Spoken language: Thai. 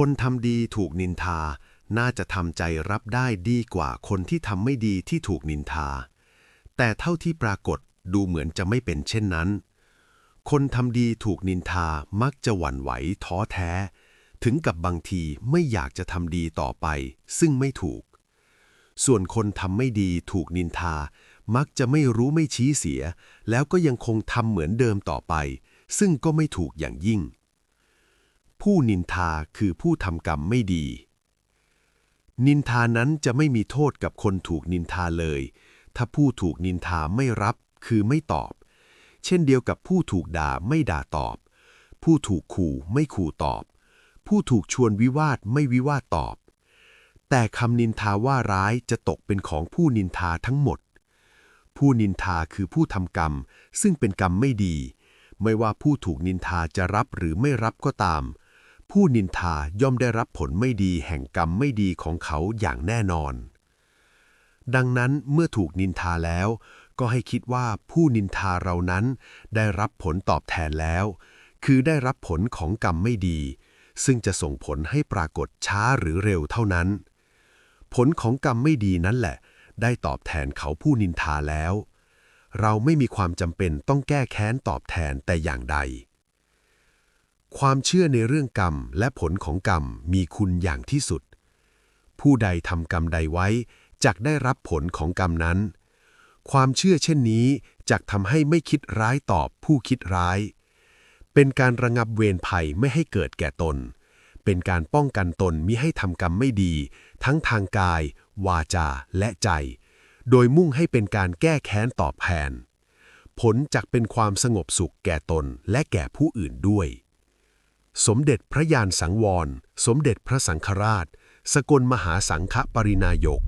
คนทำดีถูกนินทา น่าจะทำใจรับได้ดีกว่าคนที่ทำไม่ดีที่ถูกนินทา แต่เท่าที่ปรากฏดูเหมือนจะไม่เป็นเช่นนั้น คนทำดีถูกนินทามักจะหวั่นไหวท้อแท้ ถึงกับบางทีไม่อยากจะทำดีต่อไป ซึ่งไม่ถูก ส่วนคนทำไม่ดีถูกนินทา มักจะไม่รู้ไม่ชี้เสีย แล้วก็ยังคงทำเหมือนเดิมต่อไป ซึ่งก็ไม่ถูกอย่างยิ่ง ผู้นินทาคือผู้ทำกรรมไม่ดี นินทานั้นจะไม่มีโทษกับคนถูกนินทาเลย ถ้าผู้ถูกนินทาไม่รับคือไม่ตอบ เช่นเดียวกับผู้ถูกด่าไม่ด่าตอบ ผู้ถูกขู่ไม่ขู่ตอบ ผู้ถูกชวนวิวาทไม่วิวาทตอบ แต่คำนินทาว่าร้ายจะตกเป็นของผู้นินทาทั้งหมด ผู้นินทาคือผู้ทำกรรม ซึ่งเป็นกรรมไม่ดีไม่ว่าผู้ถูกนินทาจะรับหรือไม่รับก็ตาม ผู้นินทาย่อมได้รับผลไม่ดีแห่งกรรมไม่ดีของเขาอย่างแน่นอน ดังนั้นเมื่อถูกนินทาแล้ว ก็ให้คิดว่าผู้นินทาเรานั้นได้รับผลตอบแทนแล้ว คือได้รับผลของกรรมไม่ดี ซึ่งจะส่งผลให้ปรากฏช้าหรือเร็วเท่านั้น ผลของกรรมไม่ดีนั่นแหละ ได้ตอบแทนเขาผู้นินทาแล้ว เราไม่มีความจำเป็นต้องแก้แค้นตอบแทนแต่อย่างใด ความเชื่อในเรื่องกรรมและผลของกรรมมีคุณอย่างที่สุด ผู้ใดทำกรรมใดไว้จักได้รับผลของกรรมนั้น ความเชื่อเช่นนี้จักทำให้ไม่คิดร้ายตอบผู้คิดร้าย เป็นการระงับเวรภัยไม่ให้เกิดแก่ตน เป็นการป้องกันตนมิให้ทำกรรมไม่ดี ทั้งทางกาย วาจาและใจ โดยมุ่งให้เป็นการแก้แค้นตอบแทนผลจักเป็นความสงบสุขแก่ตนและแก่ผู้อื่นด้วย สมเด็จพระยานสังวร สมเด็จพระสังฆราช สกลมหาสังฆปรินายก